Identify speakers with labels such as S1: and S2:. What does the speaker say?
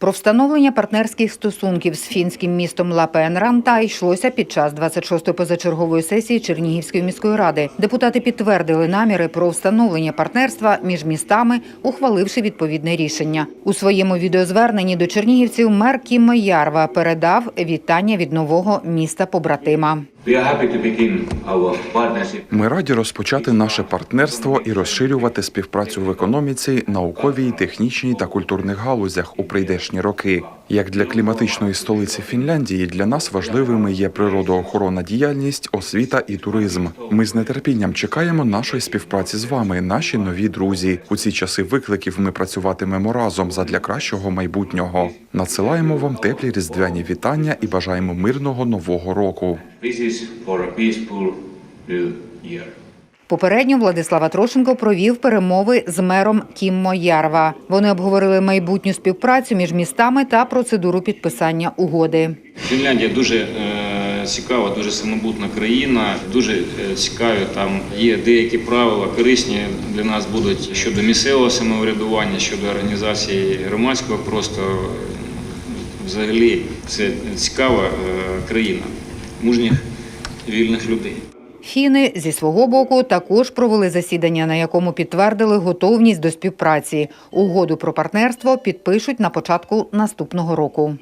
S1: Про встановлення партнерських стосунків з фінським містом Лапенранта йшлося під час 26-ї позачергової сесії Чернігівської міської ради. Депутати підтвердили наміри про встановлення партнерства між містами, ухваливши відповідне рішення. У своєму відеозверненні до чернігівців мер Кімо Ярва передав вітання від нового міста побратима.
S2: Ми раді розпочати наше партнерство і розширювати співпрацю в економіці, науковій, технічній та культурних галузях у прийдешні роки. Як для кліматичної столиці Фінляндії, для нас важливими є природоохоронна діяльність, освіта і туризм. Ми з нетерпінням чекаємо нашої співпраці з вами, наші нові друзі. У ці часи викликів ми працюватимемо разом задля кращого майбутнього. Надсилаємо вам теплі різдвяні вітання і бажаємо мирного нового року.
S3: This is for a peaceful new year.
S1: Попередньо Владислава Трошенко провів перемови з мером Кіммо Ярва. Вони обговорили майбутню співпрацю між містами та процедуру підписання угоди.
S4: Фінляндія дуже е, цікава, дуже самобутна країна. Дуже е, цікаві там є деякі правила, корисні для нас будуть щодо місцевого самоврядування, щодо організації громадського простору. Взагалі, це цікава е, країна мужніх вільних людей.
S1: Фіни зі свого боку також провели засідання, на якому підтвердили готовність до співпраці. Угоду про партнерство підпишуть на початку наступного року.